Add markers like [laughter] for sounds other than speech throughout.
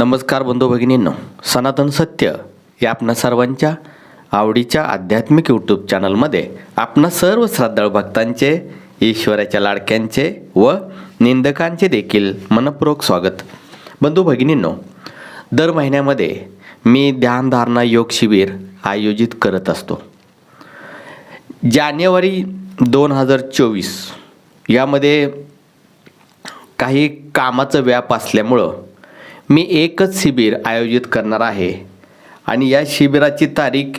नमस्कार बंधू भगिनींनो सनातन सत्य या आपणा सर्वांच्या आवडीच्या आध्यात्मिक यूट्यूब चॅनलमध्ये आपणा सर्व श्रद्धाळू भक्तांचे ईश्वराच्या लाडक्यांचे व निंदकांचे देखील मनपूर्वक स्वागत. बंधू भगिनींनो दर महिन्यामध्ये मी ध्यानधारणा योग शिबिर आयोजित करत असतो. जानेवारी दोन हजार चोवीस यामध्ये काही कामाचं व्याप असल्यामुळं मी एकच शिबिर आयोजित करणार आहे. आणि या शिबिराची तारीख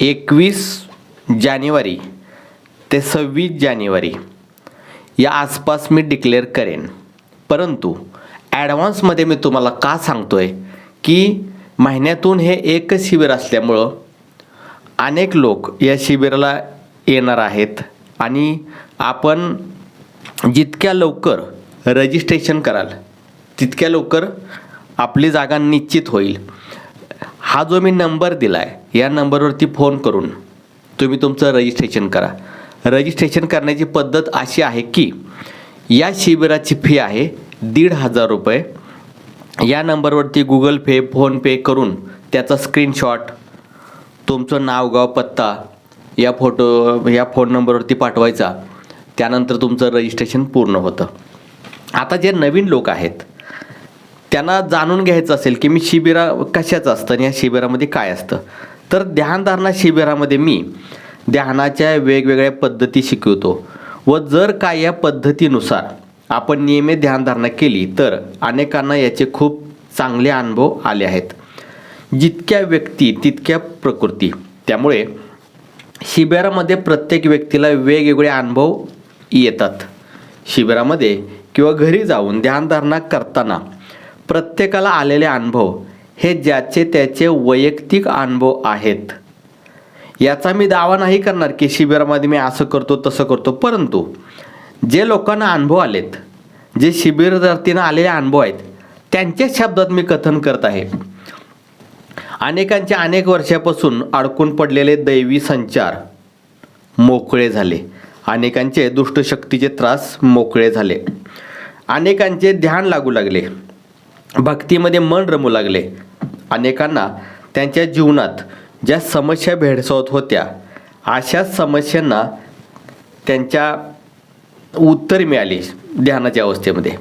एकवीस जानेवारी ते सव्वीस जानेवारी. या आसपास मी डिक्लेअर करेन. परंतु ॲडव्हान्समध्ये मी तुम्हाला का सांगतो आहे की महिन्यातून हे एकच शिबिर असल्यामुळं अनेक लोक या शिबिराला येणार आहेत. आणि आपण जितक्या लवकर रजिस्ट्रेशन कराल तितक्या लवकर आपली जागा निश्चित होईल. हा जो मी नंबर दिला आहे या नंबरवरती फोन करून तुम्ही तुमचं रजिस्ट्रेशन करा. रजिस्ट्रेशन करण्याची पद्धत अशी आहे की या शिबिराची फी आहे दीड हजार रुपये. या नंबरवरती गुगल पे फोनपे करून त्याचा स्क्रीनशॉट तुमचं नाव गाव पत्ता या फोटो या फोन नंबरवरती पाठवायचा. त्यानंतर तुमचं रजिस्ट्रेशन पूर्ण होतं. आता जे नवीन लोक आहेत त्यांना जाणून घ्यायचं असेल की मी शिबिरा कशाचं असतं आणि या शिबिरामध्ये काय असतं. तर ध्यानधारणा शिबिरामध्ये मी ध्यानाच्या वेगवेगळ्या पद्धती शिकवतो व जर काय या पद्धतीनुसार आपण नियमित ध्यानधारणा केली तर अनेकांना याचे खूप चांगले अनुभव आले आहेत. जितक्या व्यक्ती तितक्या प्रकृती. त्यामुळे शिबिरामध्ये प्रत्येक व्यक्तीला वेगवेगळे अनुभव येतात. शिबिरामध्ये किंवा घरी जाऊन ध्यानधारणा करताना प्रत्येकाला आलेले अनुभव हे ज्याचे त्याचे वैयक्तिक अनुभव आहेत. याचा मी दावा नाही करणार की शिबिरामध्ये मी असं करतो तसं करतो. परंतु जे लोकांना अनुभव आलेत जे शिबिरार्थींना आलेले अनुभव आहेत त्यांच्याच शब्दात मी कथन करत आहे. अनेकांचे अनेक वर्षापासून अडकून पडलेले दैवी संचार मोकळे झाले. अनेकांचे दुष्टशक्तीचे त्रास मोकळे झाले. अनेकांचे ध्यान लागू लागले. भक्तीमध्ये मन रमू लागले. अनेकांना त्यांच्या जीवनात ज्या समस्या भेडसावत होत्या अशा समस्यांना त्यांच्या उत्तर मिळाली ध्यानाच्या अवस्थेमध्ये.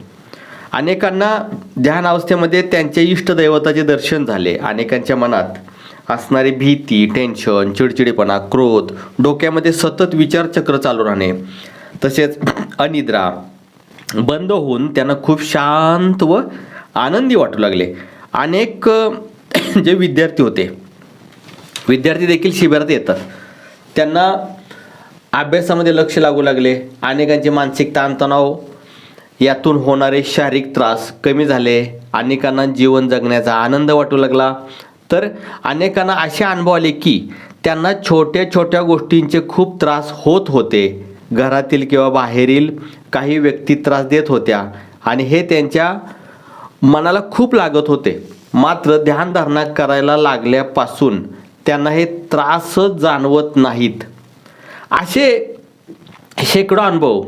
अनेकांना ध्यान अवस्थेमध्ये त्यांच्या इष्टदैवताचे दर्शन झाले. अनेकांच्या मनात असणारी भीती टेन्शन चिडचिडेपणा क्रोध डोक्यामध्ये सतत विचारचक्र चालू राहणे तसेच अनिद्रा बंद होऊन त्यांना खूप शांत व आनंदी वाटू लागले. अनेक [coughs] जे विद्यार्थी होते विद्यार्थी देखील शिबिरात येतात. त्यांना अभ्यासामध्ये लक्ष लागू लागले. अनेकांचे मानसिक ताणतणाव यातून होणारे शारीरिक त्रास कमी झाले. अनेकांना जीवन जगण्याचा आनंद वाटू लागला. तर अनेकांना असे अनुभव आले की त्यांना छोट्या छोट्या गोष्टींचे खूप त्रास होत होते. घरातील किंवा बाहेरील काही व्यक्ती त्रास देत होत्या. आणि हे त्यांच्या मनाला खूप लागत होते. मात्र ध्यानधारणा करायला लागल्यापासून त्यांना हे त्रासच जाणवत नाहीत. असे शेकडो अनुभव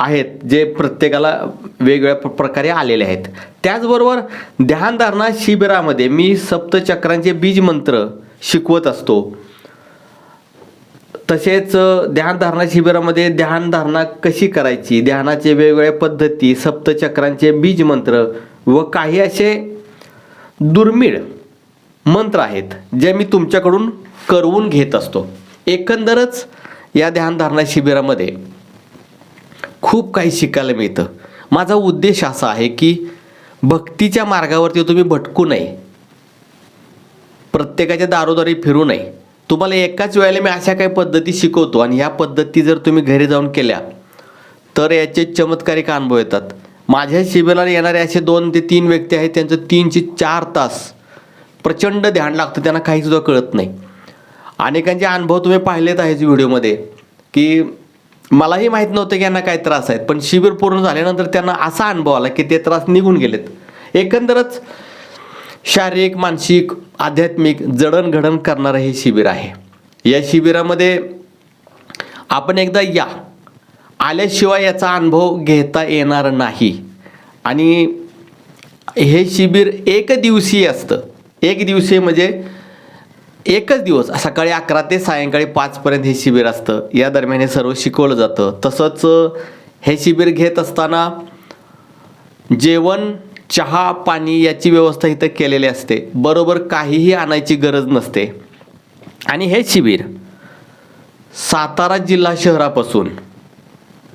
आहेत जे प्रत्येकाला वेगवेगळ्या प्र- प्रकारे आलेले आहेत. त्याचबरोबर ध्यानधारणा शिबिरामध्ये मी सप्तचक्रांचे बीज मंत्र शिकवत असतो. तसेच ध्यानधारणा शिबिरामध्ये ध्यानधारणा कशी करायची ध्यानाचे वेगवेगळ्या पद्धती सप्तचक्रांचे बीज मंत्र व काही असे दुर्मिळ मंत्र आहेत जे मी तुमच्याकडून करवून घेत असतो. एकंदरच या ध्यानधारणा शिबिरामध्ये खूप काही शिकायला मिळतं. माझा उद्देश असा आहे की भक्तीच्या मार्गावरती तुम्ही भटकू नये. प्रत्येकाच्या दारोदारी फिरू नये. तुम्हाला एकाच वेळेला मी अशा काही पद्धती शिकवतो आणि ह्या पद्धती जर तुम्ही घरी जाऊन केल्या तर याचे चमत्कारिक अनुभव येतात. माझ्या शिबिराला येणारे असे दोन ते तीन व्यक्ती आहेत त्यांचं तीन ते चार तास प्रचंड ध्यान लागतं त्यांना काहीसुद्धा कळत नाही. अनेकांचे अनुभव तुम्ही पाहिलेत आहेच व्हिडिओमध्ये की मलाही माहीत नव्हतं की यांना काय त्रास आहेत पण शिबिर पूर्ण झाल्यानंतर त्यांना असा अनुभव आला की ते त्रास निघून गेलेत. एकंदरच शारीरिक मानसिक आध्यात्मिक जडणघडण करणारं हे शिबिर आहे. या शिबिरामध्ये आपण एकदा या. आल्याशिवाय याचा अनुभव घेता येणार नाही. आणि हे शिबिर एक दिवसीय असतं. एक दिवसीय म्हणजे एकच दिवस. सकाळी अकरा ते सायंकाळी पाचपर्यंत हे शिबिर असतं. या दरम्यान हे सर्व शिकवलं जातं. तसंच हे शिबिर घेत असताना जेवण चहा पाणी याची व्यवस्था इथं केलेली असते. बरोबर काहीही आणायची गरज नसते. आणि हे शिबिर सातारा जिल्हा शहरापासून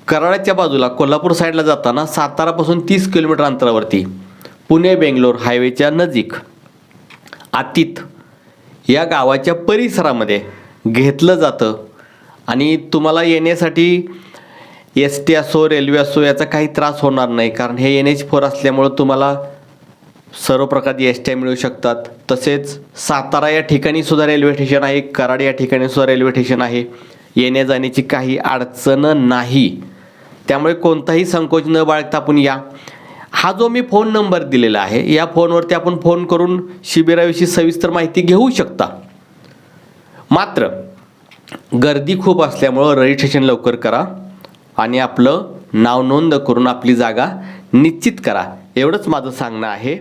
कराडाच्या बाजूला कोल्हापूर साईडला जाताना सातारापासून तीस किलोमीटर अंतरावरती पुणे बेंगलोर हायवेच्या नजीक आतीत या गावाच्या परिसरामध्ये घेतलं जातं. आणि तुम्हाला येण्यासाठी एस टी असो रेल्वे असो याचा काही त्रास होणार नाही कारण हे एन एच फोर असल्यामुळं तुम्हाला सर्व प्रकारची एस टी मिळू शकतात. तसेच सातारा या ठिकाणी सुद्धा रेल्वे स्टेशन आहे कराड या ठिकाणी सुद्धा रेल्वे स्टेशन आहे. येण्या जाण्याची काही अडचण नाही. त्यामुळे कोणताही संकोच न बाळगता आपण या. हा जो मी फोन नंबर दिलेला आहे या फोनवरती आपण फोन करून शिबिराविषयी सविस्तर माहिती घेऊ शकता. मात्र गर्दी खूप असल्यामुळं रजिस्ट्रेशन लवकर करा आणि आपलं नाव नोंद करून आपली जागा निश्चित करा. एवढंच माझं सांगणं आहे.